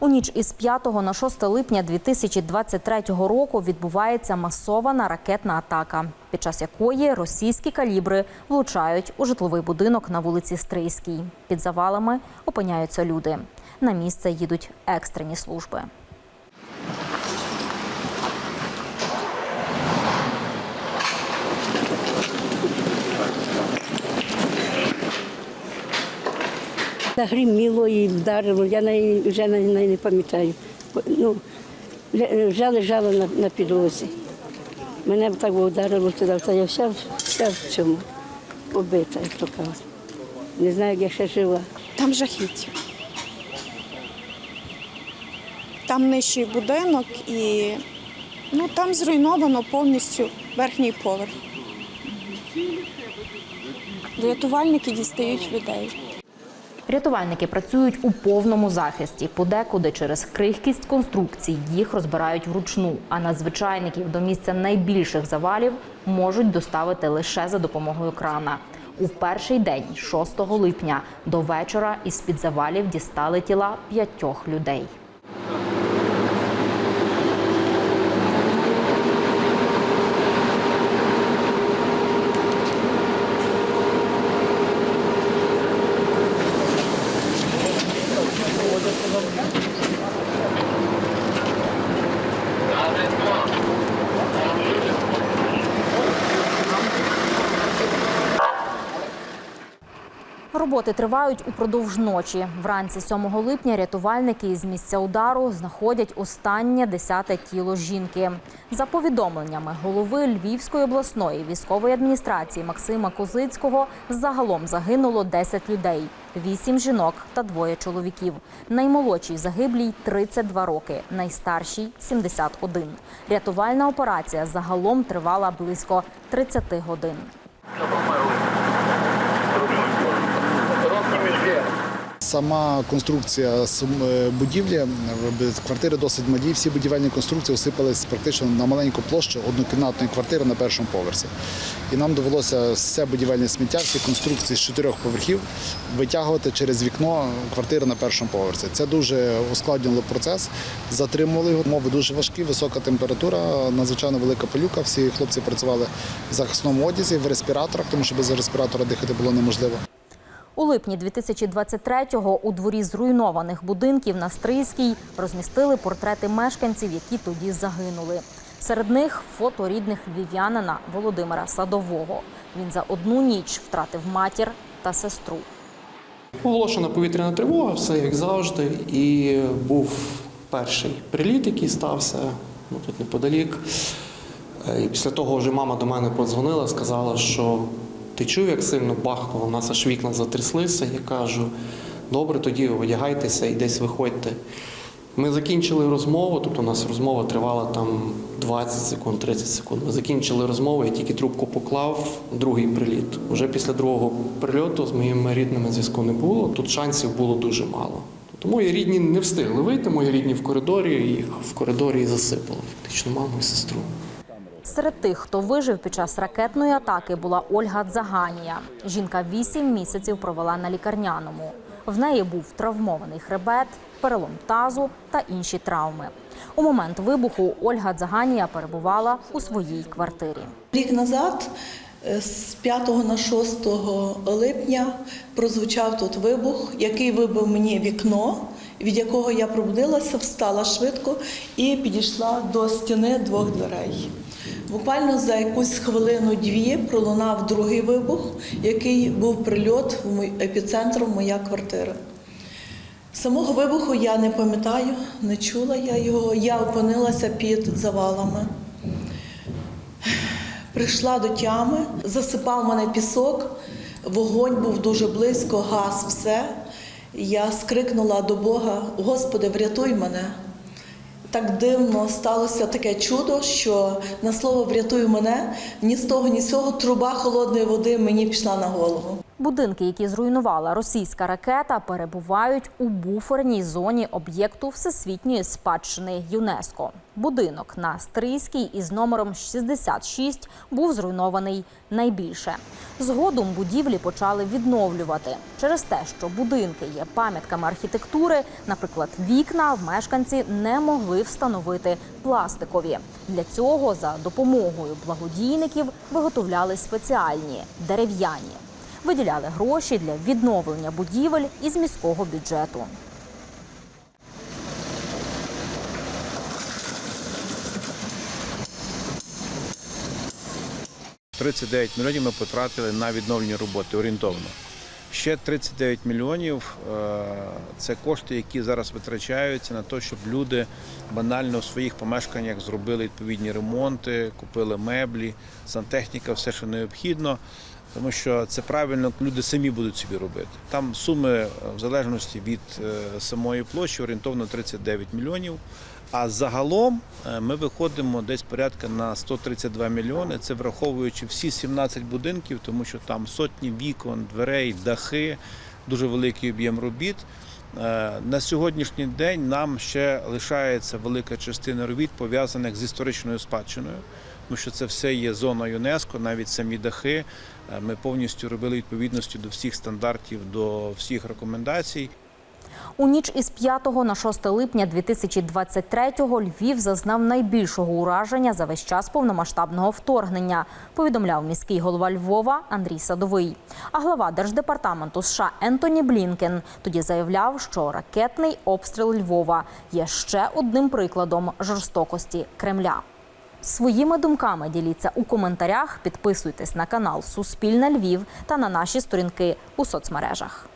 У ніч із 5 на 6 липня 2023 року відбувається масована ракетна атака, під час якої російські калібри влучають у житловий будинок на вулиці Стрийській. Під завалами опиняються люди. На місце їдуть екстрені служби. Загриміло і вдарило, я вже не, пам'ятаю. Ну, вже лежала на, на підлозі. Мене так вдарило туди, та я вся, вся в цьому побита, як то кажуть. Не знаю, як я ще жива. Там жахіття. Там нижчий будинок і ну, там зруйновано повністю верхній поверх. Рятувальники дістають людей. Рятувальники працюють у повному захисті. Подекуди через крихкість конструкцій їх розбирають вручну. А надзвичайників до місця найбільших завалів можуть доставити лише за допомогою крана. У перший день, 6 липня, до вечора із під завалів дістали тіла п'ятьох людей. করতে পারবো না Роботи тривають упродовж ночі. Вранці 7 липня рятувальники із місця удару знаходять останнє десяте тіло жінки. За повідомленнями голови Львівської обласної військової адміністрації Максима Козицького, загалом загинуло 10 людей: 8 жінок та двоє чоловіків. Наймолодшій загиблій 32 роки, найстаршій 71. Рятувальна операція загалом тривала близько 30 годин. Сама конструкція е, будівлі, е, квартири досить малі, всі будівельні конструкції осипались практично на маленьку площу однокімнатної квартири на першому поверсі. І нам довелося все будівельне сміття, всі конструкції з чотирьох поверхів витягувати через вікно квартири на першому поверсі. Це дуже ускладнило процес, затримували його. Умови дуже важкі, висока температура, надзвичайно велика пилюка. Всі хлопці працювали в захисному одязі, в респіраторах, тому що без респіратора дихати було неможливо. У липні 2023-го у дворі зруйнованих будинків на Стрийській розмістили портрети мешканців, які тоді загинули. Серед них фото рідних львів'янина Володимира Садового. Він за одну ніч втратив матір та сестру. Оголошена повітряна тривога, все як завжди. І був перший приліт, який стався ну, тут неподалік. Е, І після того вже мама до мене подзвонила, сказала, що ти чув, як сильно бахнуло, у нас аж вікна затряслися. Я кажу, добре, тоді одягайтеся і десь виходьте. Ми закінчили розмову, тобто у нас розмова тривала там 20 секунд, 30 секунд. Ми закінчили розмову, я тільки трубку поклав, другий приліт. Уже після другого прильоту з моїми рідними зв'язку не було. Тут шансів було дуже мало. Тобто мої рідні не встигли вийти, мої рідні в коридорі, їх в коридорі і засипало, фактично маму і сестру. Серед тих, хто вижив під час ракетної атаки, була Ольга Дзаганія. Жінка вісім місяців провела на лікарняному. В неї був травмований хребет, перелом тазу та інші травми. У момент вибуху Ольга Дзаганія перебувала у своїй квартирі. Рік назад, е, з 5 на 6 липня, прозвучав тут вибух, який вибив мені вікно, від якого я пробудилася, встала швидко і підійшла до стіни двох дверей. Буквально за якусь хвилину-дві пролунав другий вибух, який був прильот в мій епіцентром моя квартира. Самого вибуху я не пам'ятаю, не чула я його. Я опинилася під завалами. Прийшла до тями, засипав мене пісок, вогонь був дуже близько, газ, все. Я скрикнула до Бога: Господи, врятуй мене. Так дивно сталося таке чудо, що на слово врятуй мене ні з того, ні з цього труба холодної води мені пішла на голову. Будинки, які зруйнувала російська ракета, перебувають у буферній зоні об'єкту всесвітньої спадщини ЮНЕСКО. Будинок на Стрийській із номером 66 був зруйнований найбільше. Згодом будівлі почали відновлювати через те, що будинки є пам'ятками архітектури. Наприклад, вікна в мешканці не могли встановити пластикові. Для цього за допомогою благодійників виготовляли спеціальні дерев'яні. Виділяли гроші для відновлення будівель із міського бюджету. – 39 мільйонів ми потратили на відновлені роботи орієнтовно. Ще 39 мільйонів е, це кошти, які зараз витрачаються на те, щоб люди банально в своїх помешканнях зробили відповідні ремонти, купили меблі, сантехніка, все, що необхідно. Тому що це правильно, люди самі будуть собі робити. Там суми е, в залежності від е, самої площі орієнтовно 39 мільйонів. А загалом е, ми виходимо десь порядка на 132 мільйони. Це враховуючи всі 17 будинків, тому що там сотні вікон, дверей, дахи, дуже великий об'єм робіт. Е, На сьогоднішній день нам ще лишається велика частина робіт пов'язаних з історичною спадщиною, тому що це все є зона ЮНЕСКО, навіть самі дахи. Е, Ми повністю робили відповідності до всіх стандартів, до всіх рекомендацій. У ніч із 5 на 6 липня 2023-го Львів зазнав найбільшого ураження за весь час повномасштабного вторгнення, повідомляв міський голова Львова Андрій Садовий. А глава держдепартаменту США Ентоні Блінкен тоді заявляв, що ракетний обстріл Львова є ще одним прикладом жорстокості Кремля. Своїми думками діліться у коментарях, підписуйтесь на канал Суспільне Львів та на наші сторінки у соцмережах.